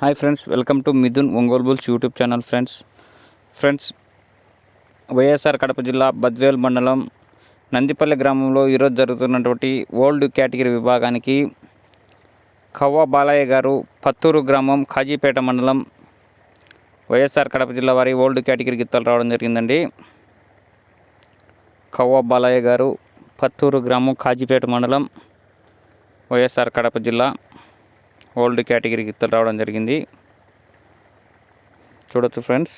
Hi friends welcome to Mithun Ongole bulls YouTube channel friends. Friends YSR Kadapa జిల్లా బద్వేల్ మండలం నందిపల్లి గ్రామంలో ఈరోజు జరుగుతున్నటువంటి ఓల్డ్ కేటగిరీ విభాగానికి కవ్వ బాలయ్య గారు పత్తూరు గ్రామం కాజీపేట మండలం వైఎస్ఆర్ కడప జిల్లా వారి ఓల్డ్ కేటగిరీ గిత్తలు రావడం జరిగిందండి. కవ్వ బాలయ్య గారు పత్తూరు గ్రామం కాజీపేట మండలం వైఎస్ఆర్ కడప జిల్లా ఓల్డ్ కేటగిరీ గిత్తలు రావడం జరిగింది. చూడొచ్చు ఫ్రెండ్స్.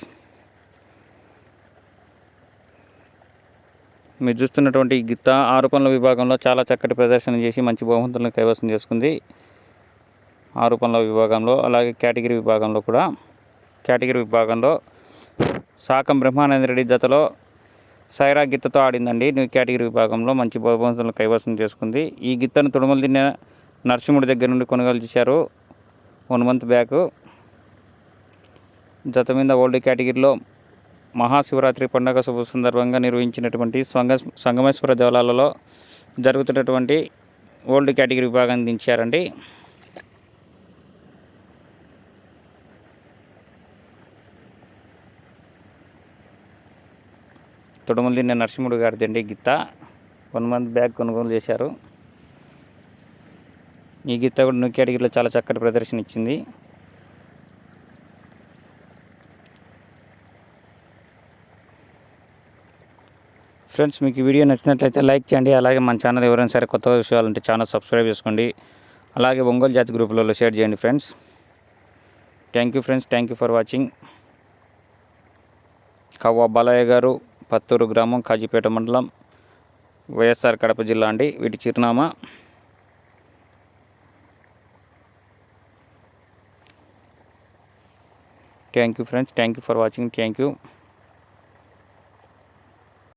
మీరు చూస్తున్నటువంటి గిత్త ఆరు పనుల విభాగంలో చాలా చక్కటి ప్రదర్శన చేసి మంచి బహుమతులను కైవసం చేసుకుంది. ఆరు పనుల విభాగంలో అలాగే కేటగిరీ విభాగంలో కూడా. కేటగిరీ విభాగంలో సాకం బ్రహ్మానంద రెడ్డి జతలో సైరా గిత్తతో ఆడిందండి. న్యూ కేటగిరీ విభాగంలో మంచి బహుమతులను కైవసం చేసుకుంది. ఈ గిత్తను తుడుమలు తిన్న నరసింహుడి దగ్గర నుండి కొనుగోలు చేశారు. One month back. జత మీద ఓల్డ్ కేటగిరీలో మహాశివరాత్రి పండుగ శుభ సందర్భంగా నిర్వహించినటువంటి సంగ సంగమేశ్వర దేవాలయాలలో జరుగుతున్నటువంటి ఓల్డ్ కేటగిరీ విభాగాన్ని దించారండి. తొడమల్దిన్న నరసింహుడు గారిదండి గిత్త. వన్ మంత్ బ్యాక్ కొనుగోలు చేశారు. ఈ గీత కూడా న్యూ కేటగిరీలో చాలా చక్కటి ప్రదర్శన ఇచ్చింది. ఫ్రెండ్స్ మీకు వీడియో నచ్చినట్లయితే లైక్ చేయండి. అలాగే మన ఛానల్ ఎవరైనా సరే కొత్త విషయాలంటే ఛానల్ సబ్స్క్రైబ్ చేసుకోండి. అలాగే ఒంగోలు జాతి గ్రూపులలో షేర్ చేయండి friends. Thank you friends thank you for watching Kavva Balayya garu Patturu గ్రామం కాజీపేట మండలం వైఎస్ఆర్ కడప జిల్లా అండి. వీటి చిరునామా. Thank you friends. Thank you for watching. Thank you.